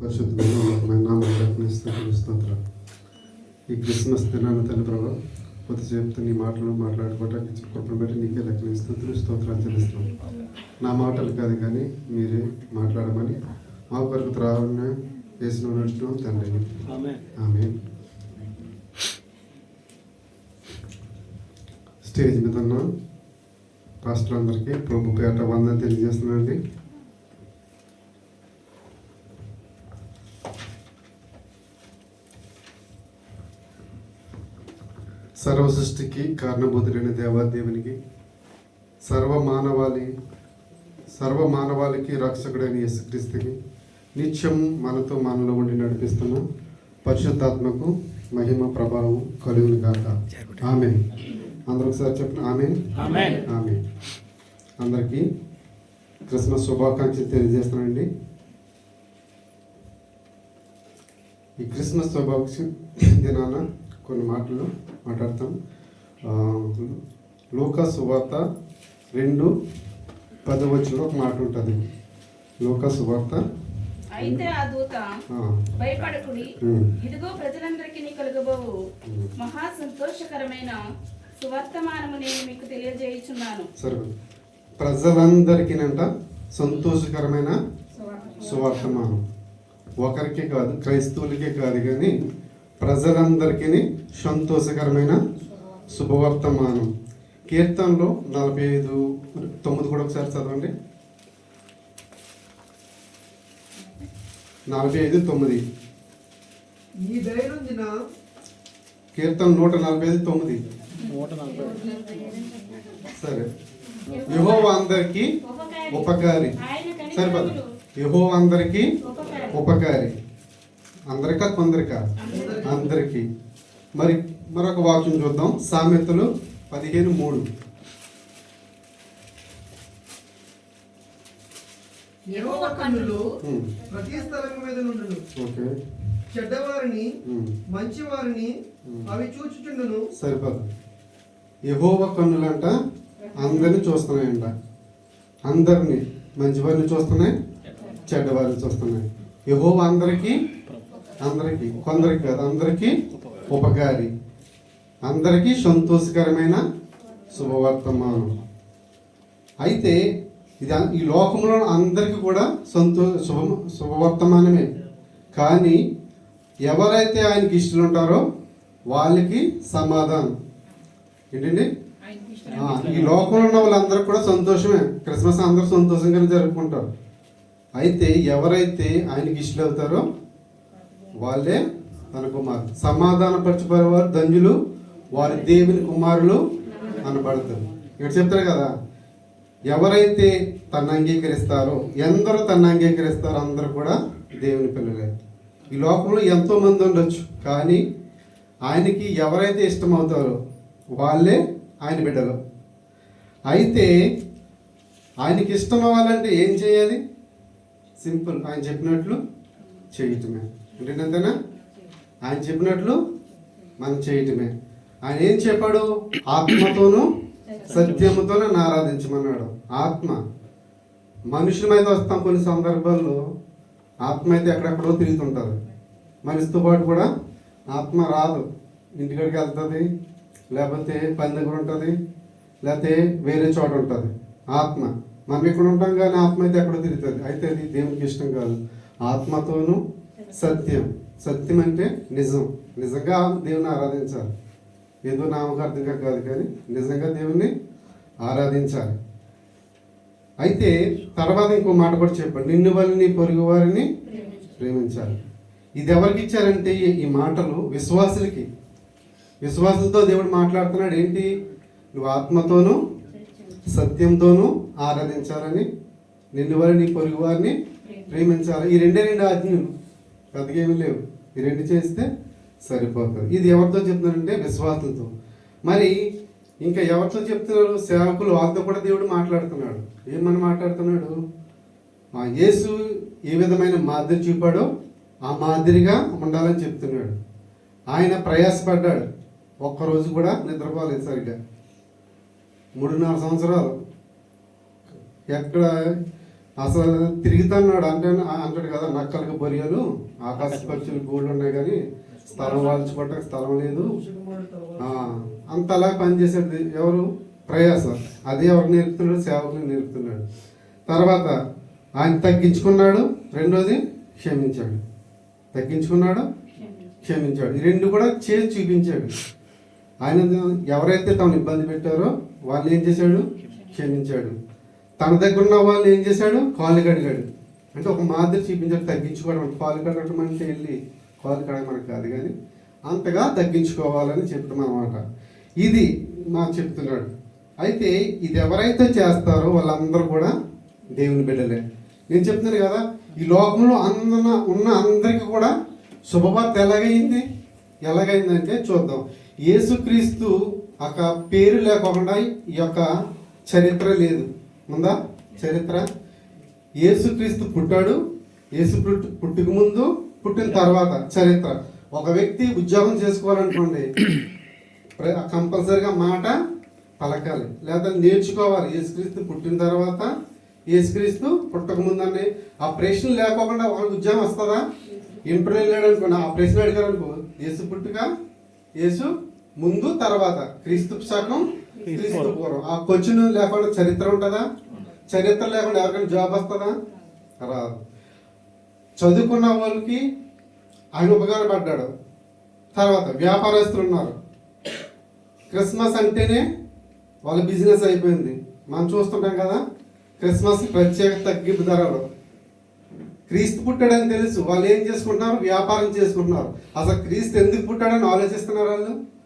పరిశుద్ధమైన నామం స్తోత్రం ఈ క్రిస్మస్ దినాన్ని తల్లి ప్రభా కొద్దిసేపు నీ మాటలు మాట్లాడుకోవడానికి కృపను బట్టి నీకే లెక్కన స్థుతులు స్తోత్రాలు చెల్లిస్తున్నాం. నా మాటలు కాదు కానీ మీరే మాట్లాడమని మా కొరకు త్రావణ వేసిన నడుచున్నాం తండ్రి. ఆమె స్టేజ్ మీద ఉన్న రాష్ట్రాలందరికీ ప్రభు పేట వందన తెలియజేస్తున్నానండి. సర్వ సృష్టికి కారణభూతుడైన దేవాదేవునికి సర్వ మానవాళి సర్వ మానవాళికి రక్షకుడైన యేసుక్రీస్తుకి నిత్యం మనతో మనలో ఉండి నడిపిస్తున్న పరిశుద్ధాత్మకు మహిమ ప్రభావం కలుగును గాక. ఆమె అందరూ ఒకసారి చెప్పిన ఆమె. ఆమె అందరికీ క్రిస్మస్ శుభాకాంక్షలు తెలియజేస్తున్నానండి. ఈ క్రిస్మస్ శుభాకాంక్ష దినాన కొన్ని మాటలు మాట్లాడతాం. లూకా సువార్త రెండు పదవచ్చులో ఒక మాట ఉంటుంది. లూకా సువార్త అయితే ఆ దూత భయపడకుడి. ఇదిగో ప్రజలందరికీ కలుగబోవు. ఉమ్. మహా సంతోషకరమైన సువర్తమానము నేను మీకు తెలియజేయుచున్నాను. సరే. ప్రజలందరికీనంట సంతోషకరమైన సువర్తమానం. ఒకరికే కాదు క్రైస్తవులకే కాదు కానీ ప్రజలందరికీ సంతోషకరమైన శుభవర్తమానం. కీర్తనలో నలభై ఐదు తొమ్మిది కూడా ఒకసారి చదవండి. నలభై ఐదు తొమ్మిది. కీర్తన నూట నలభై ఐదు తొమ్మిది. సరే. యహో అందరికీ ఉపకారి. ఆయన సరిపద. యహో అందరికీ ఉపకారి. అందరికా కొందరికా? అందరికీ. మరి మరొక వాక్యం చూద్దాం. సామెతలు పదిహేను మూడు. ప్రతి స్థలం మీద నుండును. ఓకే. చెడ్డవారిని మంచివారిని అవి చూచుచుండును. సరిపద. యహోవ కన్నులంట అందరిని చూస్తున్నాయంట. అందరిని మంచివారిని చూస్తున్నాయి చెడ్డవారిని చూస్తున్నాయి. యహోవ అందరికీ అందరికీ కొందరికి కాదు అందరికీ ఉపకారి. అందరికీ సంతోషకరమైన శుభవర్తమానం. అయితే ఇది ఈ లోకంలో అందరికీ కూడా సంతో శుభ శుభవర్తమానమే. కానీ ఎవరైతే ఆయనకి ఇష్టలు ఉంటారో వాళ్ళకి సమాధానం. ఏంటండి? ఈ లోకంలో ఉన్న వాళ్ళందరూ కూడా సంతోషమే. క్రిస్మస్ అందరూ సంతోషంగానే జరుపుకుంటారు. అయితే ఎవరైతే ఆయనకి ఇష్టలు అవుతారో వాళ్ళే తన కుమారులు సమాధానపరచబడేవారు ధన్యులు వారి దేవుని కుమారులు అనబడతారు. ఇక్కడ చెప్తారు కదా ఎవరైతే తను అంగీకరిస్తారో ఎందరో తను అంగీకరిస్తారో అందరూ కూడా దేవుని పిల్లలే. ఈ లోకంలో ఎంతోమంది ఉండొచ్చు కానీ ఆయనకి ఎవరైతే ఇష్టమవుతారో వాళ్ళే ఆయన బిడ్డలు. అయితే ఆయనకి ఇష్టం అవ్వాలంటే ఏం చేయాలి? సింపుల్ ఆయన చెప్పినట్లు చేయటమే. ఏంటంతేనా ఆయన చెప్పినట్లు మనం చేయటమే. ఆయన ఏం చెప్పాడు? ఆత్మతోనూ సత్యముతోనే ఆరాధించమన్నాడు. ఆత్మ. మనుషులమైతే వస్తాం కొన్ని సందర్భాల్లో. ఆత్మ అయితే ఎక్కడెక్కడో తిరుగుతుంటారు. మనిషితో పాటు కూడా ఆత్మ రాదు. ఇంటికాడికి వెళ్తుంది లేకపోతే పని దగ్గర ఉంటుంది లేకపోతే వేరే చోట ఉంటుంది. ఆత్మ. మనం ఇక్కడ ఉంటాం కానీ ఆత్మ అయితే ఎక్కడో తిరుగుతుంది. అయితే అది దేవునికి ఇష్టం కాదు. ఆత్మతోనూ సత్యం. సత్యం అంటే నిజం. నిజంగా దేవుని ఆరాధించాలి. ఏదో నామకార్థంగా కాదు కానీ నిజంగా దేవుణ్ణి ఆరాధించాలి. అయితే తర్వాత ఇంకో మాట కూడా చెప్పండి. నిన్ను వాళ్ళని పొరుగు వారిని ప్రేమించాలి. ఇది ఎవరికి ఇచ్చారంటే ఈ- మాటలు విశ్వాసులకి. విశ్వాసులతో దేవుడు మాట్లాడుతున్నాడు. ఏంటి? నువ్వు ఆత్మతోనూ సత్యంతోనూ ఆరాధించాలని నిన్ను వారి నీ పొరుగు వారిని ప్రేమించాలి. ఈ రెండే రెండు ఆజ్ఞలు. పెద్దగా ఏమీ లేవు. ఈ రెండు చేస్తే సరిపోతుంది. ఇది ఎవరితో చెప్తున్నారంటే విశ్వాసులతో. మరి ఇంకా ఎవరితో చెప్తున్నారు? సేవకులు వాళ్ళతో కూడా దేవుడు మాట్లాడుతున్నాడు. ఏమని మాట్లాడుతున్నాడు? మా యేసు ఏ విధమైన మాదిరి చూపాడో ఆ మాదిరిగా ఉండాలని చెప్తున్నాడు. ఆయన ప్రయాసపడ్డాడు. ఒక్కరోజు కూడా నిద్రపోలేదు సరిగ్గా. మూడున్నర సంవత్సరాలు. ఎక్కడ అసలు తిరుగుతున్నాడు అంటే అంటాడు కదా నక్కలకు బొరియలు ఆకాశ పక్షులు గూళ్ళు ఉన్నాయి కానీ స్థలం వాల్చుకోవటానికి స్థలం లేదు. అంతలా పనిచేసేది ఎవరు? ప్రయాస. అది ఎవరు నేర్పుతున్నాడు? సేవకుని నేర్పుతున్నాడు. తర్వాత ఆయన తగ్గించుకున్నాడు. రెండోది క్షమించాడు. తగ్గించుకున్నాడు క్షమించాడు. ఈ రెండు కూడా చేసి చూపించాడు. ఆయన ఎవరైతే తమను ఇబ్బంది పెట్టారో వాళ్ళు ఏం చేశాడు? క్షమించాడు. తన దగ్గర ఉన్న వాళ్ళు ఏం చేశాడు? కాలు కడిగాడు. అంటే ఒక మాదిరి చూపించాడు తగ్గించుకోవడం అంటే కాలు కడగడం అంటే వెళ్ళి కాలు కడగమని కాదు కానీ అంతగా తగ్గించుకోవాలని చెప్తున్నాం అన్నమాట. ఇది మా చెప్తున్నాడు. అయితే ఇది ఎవరైతే చేస్తారో వాళ్ళందరూ కూడా దేవుని బిడ్డలే. నేను చెప్తున్నాను కదా ఈ లోకంలో అందన ఉన్న అందరికీ కూడా శుభవార్త ఎలాగైంది? ఎలాగైందంటే చూద్దాం. యేసుక్రీస్తు ఒక పేరు లేకుండా ఈ యొక్క చరిత్ర లేదు. ఉందా? చరిత్ర? యేసుక్రీస్తు పుట్టాడు. యేసు పుట్టు పుట్టుక ముందు పుట్టిన తర్వాత చరిత్ర. ఒక వ్యక్తి ఉద్యోగం చేసుకోవాలనుకోండి కంపల్సరిగా మాట పలకాలి. లేదా నేర్చుకోవాలి. యేసుక్రీస్తు పుట్టిన తర్వాత యేసుక్రీస్తు పుట్టక ముందండి. ఆ ప్రశ్న లేకోకుండా వాళ్ళకి ఉద్యోగం వస్తుందా? ఇంటర్వ్యూ వెళ్ళాడు అనుకోండి. ఆ ప్రశ్న అడిగారు అనుకో యేసు పుట్టుక యేసు ముందు తర్వాత. క్రీస్తు శకం ఆ క్వశ్చన్ లేకుండా చరిత్ర ఉంటుందా? చరిత్ర లేకుండా ఎవరికైనా జాబ్ వస్తుందా? రాదు. చదువుకున్న వాళ్ళకి ఆయన ఉపకారపడ్డాడు తర్వాత వ్యాపారస్తులు ఉన్నారు. క్రిస్మస్ అంటేనే వాళ్ళ బిజినెస్ అయిపోయింది. మనం చూస్తుంటాం కదా క్రిస్మస్ ప్రత్యేక తగ్గింపు ధరలు. క్రీస్తు పుట్టాడని తెలుసు. వాళ్ళు ఏం చేసుకుంటున్నారు? వ్యాపారం చేసుకుంటున్నారు. అసలు క్రీస్తు ఎందుకు పుట్టాడని ఆలోచిస్తున్నారు వాళ్ళు?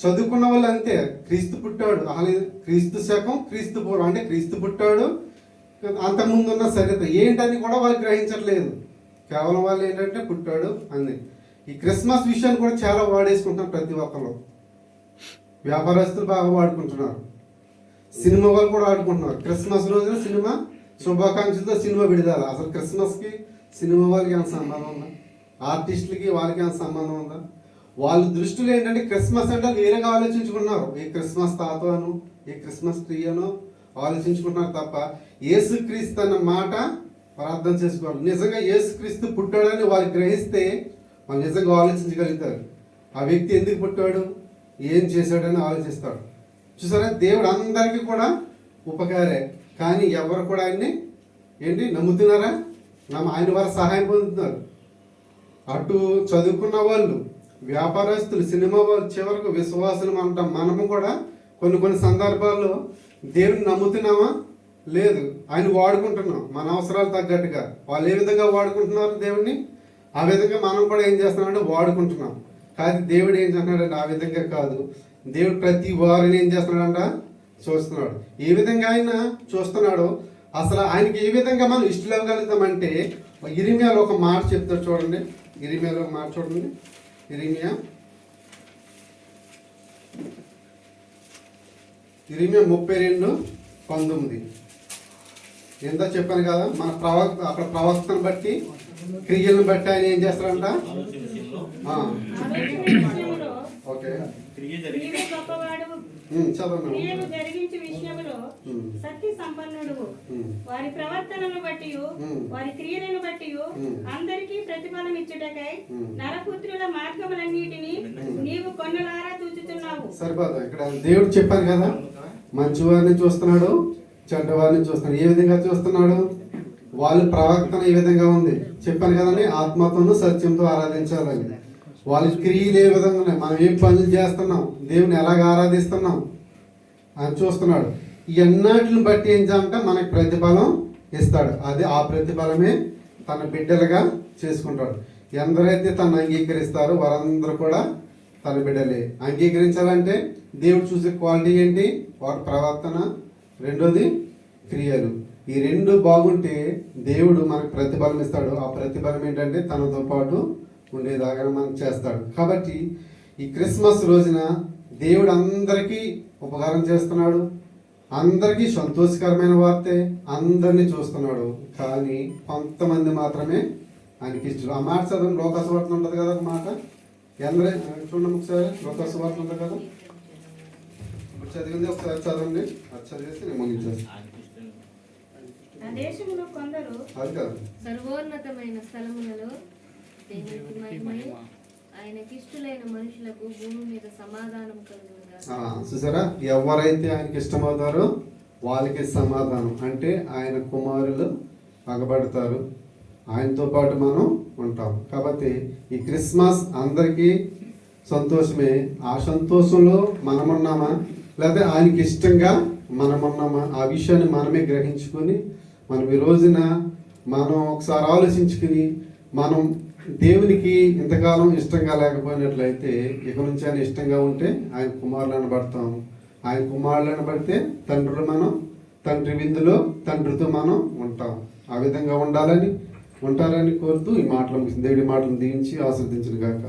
చదువుకున్న వాళ్ళు అంతే. క్రీస్తు పుట్టాడు. అసలు క్రీస్తు శకం క్రీస్తు పూర్వం. అంటే క్రీస్తు పుట్టాడు. అంతకుముందు ఉన్న చరిత్ర ఏంటని కూడా వాళ్ళు గ్రహించట్లేదు. కేవలం వాళ్ళు ఏంటంటే పుట్టాడు అని ఈ క్రిస్మస్ విషయాన్ని కూడా చాలా వాడేసుకుంటున్నారు ప్రతి ఒక్కరు. వ్యాపారస్తులు బాగా వాడుకుంటున్నారు. సినిమా వాళ్ళు కూడా ఆడుకుంటున్నారు. క్రిస్మస్ రోజున సినిమా శుభాకాంక్షలతో సినిమా విడుదల. అసలు క్రిస్మస్కి సినిమా వాళ్ళకి ఏమైనా సంబంధం ఉందా? ఆర్టిస్టులకి వాళ్ళకి ఏమైనా సంబంధం ఉందా? వాళ్ళ దృష్టిలో ఏంటంటే క్రిస్మస్ అంటే వేరేగా ఆలోచించుకున్నారు ఈ క్రిస్మస్ తాతను ఈ క్రిస్మస్ ట్రీ అనో ఆలోచించుకుంటున్నారు తప్ప యేసుక్రీస్తు అన్న మాట ప్రార్థన అర్థం చేసుకోవాలి. నిజంగా యేసుక్రీస్తు పుట్టాడని వాళ్ళు గ్రహిస్తే వాళ్ళు నిజంగా ఆలోచించగలుగుతారు. ఆ వ్యక్తి ఎందుకు పుట్టాడు? ఏం చేశాడని ఆలోచిస్తాడు. చూసారా? దేవుడు అందరికీ కూడా ఉపకారే. కానీ ఎవరు కూడా ఆయన్ని ఏంటి నమ్ముతున్నారా? నమ్మ ఆయన వారు సహాయం పొందుతున్నారు. అటు చదువుకున్న వాళ్ళు వ్యాపారస్తులు సినిమా వాళ్ళు చివరకు విశ్వాసం అంటాం. మనము కూడా కొన్ని కొన్ని సందర్భాల్లో దేవుని నమ్ముతున్నామా? లేదు. ఆయన వాడుకుంటున్నాం. మన అవసరాలు తగ్గట్టుగా. వాళ్ళు ఏ విధంగా వాడుకుంటున్నారు దేవుణ్ణి? ఆ విధంగా మనం కూడా ఏం చేస్తున్నామంటే వాడుకుంటున్నాం. కానీ దేవుడు ఏం చేస్తున్నాడంటే ఆ విధంగా కాదు. దేవుడు ప్రతి వారిని ఏం చేస్తున్నాడంట? చూస్తున్నాడు. ఏ విధంగా ఆయన చూస్తున్నాడో అసలు ఆయనకి ఏ విధంగా మనం ఇష్టలు ఇవ్వగలుగుతామంటే ఒక మాట చెప్తాడు చూడండి. ఇరిమియాలో ఒక మాట చూడండి. ఇరిమియా ఇరిమియా ముప్పై రెండు పంతొమ్మిది. ఎంత చెప్పాను కదా మన ప్రవక్త అక్కడ ప్రవక్తను బట్టి క్రియలను బట్టి ఆయన ఏం చేస్తారంట ఓకే. నీవే జరిగించే విషయములో ఉమ్, సత్య సంపన్నుడు వారి ప్రవర్తనను బట్టి. వారి క్రియలను బట్టి. అందరికీ ప్రతిఫలం ఇచ్చుటకై. నరపుత్రుల మార్గములన్నిటినీ నీవు కొన్నులారా సరిపోదు? ఇక్కడ దేవుడు చెప్పారు కదా మంచివారిని చూస్తున్నాడు చెడ్డవారిని చూస్తున్నాడు. ఏ విధంగా చూస్తున్నాడు? వాళ్ళ ప్రవర్తన ఈ విధంగా ఉంది. చెప్పాను కదండి ఆత్మతోనూ సత్యంతో ఆరాధించాలని. వాళ్ళ క్రియలు ఏ విధంగా మనం ఏం పనులు చేస్తున్నాం? దేవుని ఎలాగ ఆరాధిస్తున్నాం? అని చూస్తున్నాడు. ఈ బట్టి ఏం చేయాలంటే మనకి ప్రతిఫలం ఇస్తాడు. అది ఆ ప్రతిఫలమే తన బిడ్డలుగా చేసుకుంటాడు. ఎందరైతే తను అంగీకరిస్తారో వారందరూ కూడా తన బిడ్డలే. అంగీకరించాలంటే దేవుడు చూసే క్వాలిటీ ఏంటి? వారి ప్రవర్తన. రెండోది క్రియలు. ఈ రెండు బాగుంటే దేవుడు మనకు ప్రతిఫలం ఇస్తాడు. ఆ ప్రతిఫలం ఏంటంటే తనతో పాటు ఉండేదాకా మనకు చేస్తాడు. కాబట్టి ఈ క్రిస్మస్ రోజున దేవుడు అందరికీ ఉపకారం చేస్తున్నాడు. అందరికీ సంతోషకరమైన వార్తే అందరినీ చూస్తున్నాడు. కానీ కొంతమంది మాత్రమే ఆయనకి ఇష్టం ఆ మాట చదవండి. లోకస్వార్త ఉంటుంది కదా ఒక మాట? ఎందరే? చూడండి ఒకసారి. లోకస్వార్త ఉంటుంది కదా? ఇప్పుడు చదివింది ఒకసారి చదవండి. అది చదివేసి నేను ముగించేస్తాను ఆ కొందరు అది కాదు. సర్వోన్నతమైన స్థలములలో దేవునికి మహిమయు. ఆయనకిష్టులైన మనుషులకు భూమి మీద సమాధానం కలుగునుగా ఆ, చూసారా? ఎవరైతే ఆయనకి ఇష్టమవుతారో వాళ్ళకి సమాధానం. అంటే ఆయన కుమారులు పగబడతారు. ఆయనతో పాటు మనం ఉంటాం. కాబట్టి ఈ క్రిస్మస్ అందరికీ సంతోషమే. ఆ సంతోషంలో మనమున్నామా? లేదా ఆయనకి ఇష్టంగా మనమున్నామా? ఆ విషయాన్ని మనమే గ్రహించుకొని మనం ఈ రోజున మనం ఒకసారి ఆలోచించుకుని మనం దేవునికి ఇంతకాలం ఇష్టంగా లేకపోయినట్లయితే ఇక నుంచి ఆయన ఇష్టంగా ఉంటే ఆయన కుమారులను పడతాం ఆయన కుమారులను పడితే తండ్రులు మనం తండ్రి విందులో తండ్రితో మనం ఉంటాం. ఆ విధంగా ఉండాలని ఉంటారని కోరుతూ ఈ మాటలు దేవుడి మాటలు దీవించి ఆస్వాదించిన కాక